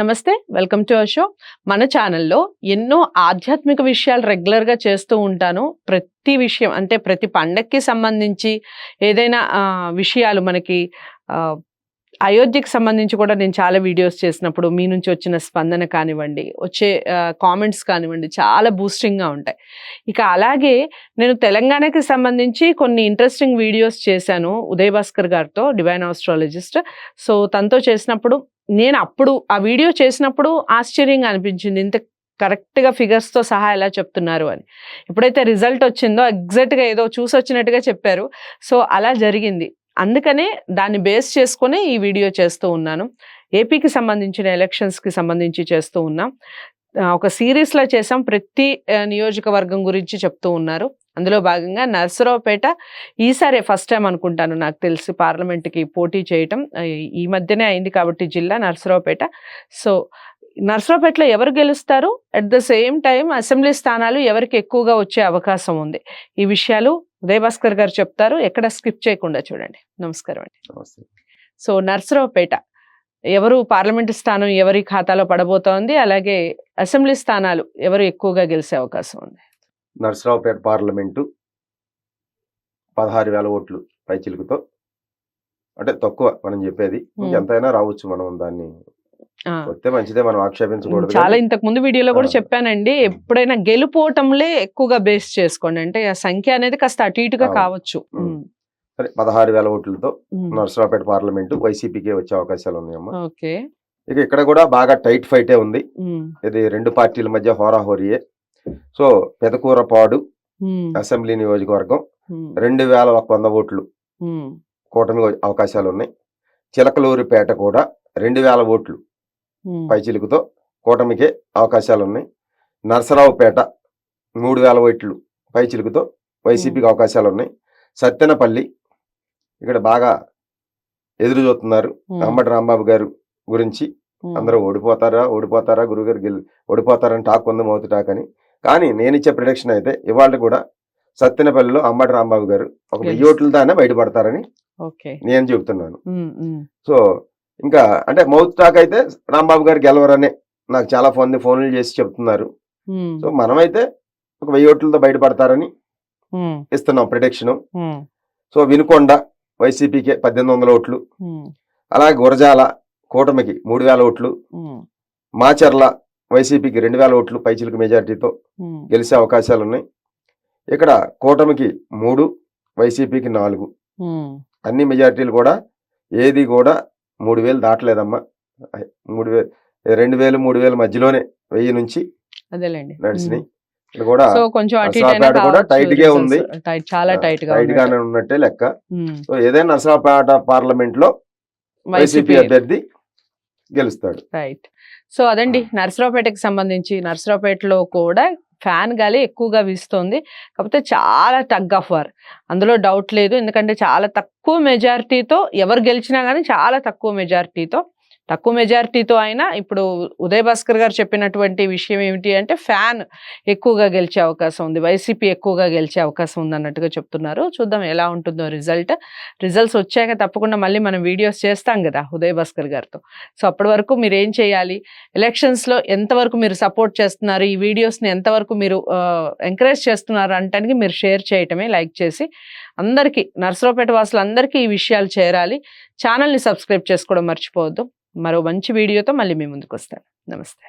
నమస్తే welcome to our show మన ఛానల్లో ఎన్నో ఆధ్యాత్మిక విషయాలు రెగ్యులర్గా చేస్తూ ఉంటాను. ప్రతి విషయం అంటే ప్రతి పండక్కి సంబంధించి ఏదైనా విషయాలు మనకి అయోధ్యకి సంబంధించి కూడా నేను చాలా వీడియోస్ చేసినప్పుడు మీ నుంచి వచ్చిన స్పందన కానివ్వండి వచ్చే కామెంట్స్ కానివ్వండి చాలా బూస్టింగ్గా ఉంటాయి. ఇక అలాగే నేను తెలంగాణకి సంబంధించి కొన్ని ఇంట్రెస్టింగ్ వీడియోస్ చేశాను ఉదయ్ భాస్కర్ గారితో డివైన్ ఆస్ట్రాలజిస్ట్. సో తనతో చేసినప్పుడు నేను అప్పుడు ఆ వీడియో చేసినప్పుడు ఆశ్చర్యంగా అనిపించింది. ఇంత కరెక్ట్గా ఫిగర్స్తో సహా ఎలా చెప్తున్నారు అని. ఎప్పుడైతే రిజల్ట్ వచ్చిందో ఎగ్జాక్ట్గా ఏదో చూసి వచ్చినట్టుగా చెప్పారు. సో అలా జరిగింది. అందుకనే దాన్ని బేస్ చేసుకునే ఈ వీడియో చేస్తూ ఉన్నాను. ఏపీకి సంబంధించిన ఎలక్షన్స్కి సంబంధించి చేస్తూ ఉన్నాం. ఒక సిరీస్లో చేసాం ప్రతి నియోజకవర్గం గురించి చెప్తూ ఉన్నారు. అందులో భాగంగా నర్సరావుపేట ఈసారి ఫస్ట్ టైం అనుకుంటాను నాకు తెలిసి పార్లమెంట్కి పోటీ చేయటం. ఈ మధ్యనే అయింది కాబట్టి జిల్లా నర్సరావుపేట. సో నర్సరావుపేటలో ఎవరు గెలుస్తారు? At the same time assembly స్థానాలు ఎవరికి ఎక్కువగా వచ్చే అవకాశం ఉంది? ఈ విషయాలు ఉదయ్ భాస్కర్ గారు చెప్తారు. ఎక్కడ స్కిప్ చేయకుండా చూడండి. నమస్కారం అండి. సో నర్సరావుపేట ఎవరు పార్లమెంటు స్థానం ఎవరి ఖాతాలో పడబోతోంది అలాగే అసెంబ్లీ స్థానాలు ఎవరు ఎక్కువగా గెలిచే అవకాశం ఉంది? నరసరావుపేట పార్లమెంటు పదహారు వేల ఓట్లు పైచిలుకుతో అంటే తక్కువ మనం చెప్పేది. ఎంతైనా రావచ్చు మనం దాన్ని వస్తే మంచిదే మనం ఆక్షేపించకూడదు చాలా ఇంతకు ముందు వీడియోలో కూడా. చెప్పానండి ఎప్పుడైనా గెలుపోవటంలే ఎక్కువగా బేస్ చేసుకోండి. అంటే ఆ సంఖ్య అనేది కాస్త అటు ఇటుగా. కావచ్చు. సరే పదహారు వేల ఓట్లతో. నరసరావుపేట పార్లమెంటు వైసీపీకే వచ్చే అవకాశాలు ఉన్నాయమ్మా. ఓకే. ఇక ఇక్కడ కూడా బాగా టైట్ ఫైటే ఉంది. ఇది రెండు పార్టీల మధ్య హోరాహోరీయే. సో పెదకూరపాడు అసెంబ్లీ నియోజకవర్గం రెండు వేల ఒక వంద ఓట్లు కూటమి అవకాశాలు ఉన్నాయి. చిలకలూరిపేట కూడా రెండు వేల ఓట్లు పైచిలుకుతో కూటమికే అవకాశాలు ఉన్నాయి. నరసరావుపేట మూడు వేల ఓట్లు పైచిలుకుతో వైసీపీకి అవకాశాలు ఉన్నాయి. సత్తెనపల్లి ఇక్కడ బాగా ఎదురు చూస్తున్నారు. అంబటి రాంబాబు గారు గురించి అందరూ ఓడిపోతారా ఓడిపోతారా గురుగారు గెలి ఓడిపోతారని టాక్ ఉంది మౌత్ టాక్ అని. కానీ నేను ఇచ్చే ప్రిడిక్షన్ అయితే ఇవాళ కూడా సత్తెనపల్లిలో అంబటి రాంబాబు గారు ఒక వెయ్యి గెలుస్తారు. ఓట్ల దానే బయటపడతారని నేను చెబుతున్నాను. సో ఇంకా అంటే మౌత్ టాక్ అయితే రాంబాబు గారు గెలవరనే నాకు చాలా ఫోన్ ఫోన్లు చేసి చెప్తున్నారు. సో మనమైతే ఒక వెయ్యి ఓట్లతో బయటపడతారని ఇస్తున్నాం ప్రిడిక్షన్ సో వినుకొండ వైసీపీకే పద్దెనిమిది వందల ఓట్లు. అలాగే గురజాల కూటమికి మూడు వేల ఓట్లు. మాచర్ల వైసీపీకి రెండు వేల ఓట్లు పైచిలకు మెజార్టీతో గెలిచే అవకాశాలు ఉన్నాయి. ఇక్కడ కూటమికి మూడు వైసీపీకి నాలుగు. అన్ని మెజార్టీలు కూడా ఏది కూడా మూడు వేలు దాటలేదమ్మా. మూడు వేలు రెండు వేలు మూడు వేల మధ్యలోనే వెయ్యి నుంచి నడిచినాయి. కూడా సో కొంచెం అటు ఇటు కూడా tight గా. ఉంది. Tight, చాలా టైట్గా టైట్ గానే ఉన్నట్టే లెక్క. సో ఏదైనా నర్సరావుపేట పార్లమెంట్లో వైసీపీ అభ్యర్థి గెలుస్తాడు. రైట్. సో అదండి. నర్సరావుపేటకి సంబంధించి నర్సరావుపేటలో కూడా ఫ్యాన్ గాలి ఎక్కువగా వీస్తోంది. కాకపోతే చాలా టగ్ ఆఫ్ వార్. అందులో డౌట్ లేదు. ఎందుకంటే చాలా తక్కువ మెజారిటీతో ఎవరు గెలిచినా కానీ చాలా తక్కువ మెజారిటీతో తక్కువ మెజారిటీతో అయినా ఇప్పుడు ఉదయ్ భాస్కర్ గారు చెప్పినటువంటి విషయం ఏమిటి అంటే ఫ్యాన్ ఎక్కువగా గెలిచే అవకాశం ఉంది వైసీపీ ఎక్కువగా గెలిచే అవకాశం ఉంది అన్నట్టుగా చెప్తున్నారు. చూద్దాం ఎలా ఉంటుందో రిజల్ట్. రిజల్ట్స్ వచ్చాక తప్పకుండా మళ్ళీ మనం వీడియోస్ చేస్తాం కదా ఉదయ్ భాస్కర్ గారితో. సో అప్పటి వరకు మీరు ఏం చేయాలి? ఎలక్షన్స్లో ఎంతవరకు మీరు సపోర్ట్ చేస్తున్నారు? ఈ వీడియోస్ని ఎంతవరకు మీరు ఎంకరేజ్ చేస్తున్నారు అంటానికి మీరు షేర్ చేయటమే లైక్ చేసి అందరికీ నర్సరావుపేట వాసులందరికీ ఈ విషయాలు చేరాలి. ఛానల్ని సబ్స్క్రైబ్ చేసుకోవడం మర్చిపోవద్దు. మరో మంచి వీడియోతో మళ్ళీ మీ ముందుకు వస్తాను నమస్తే.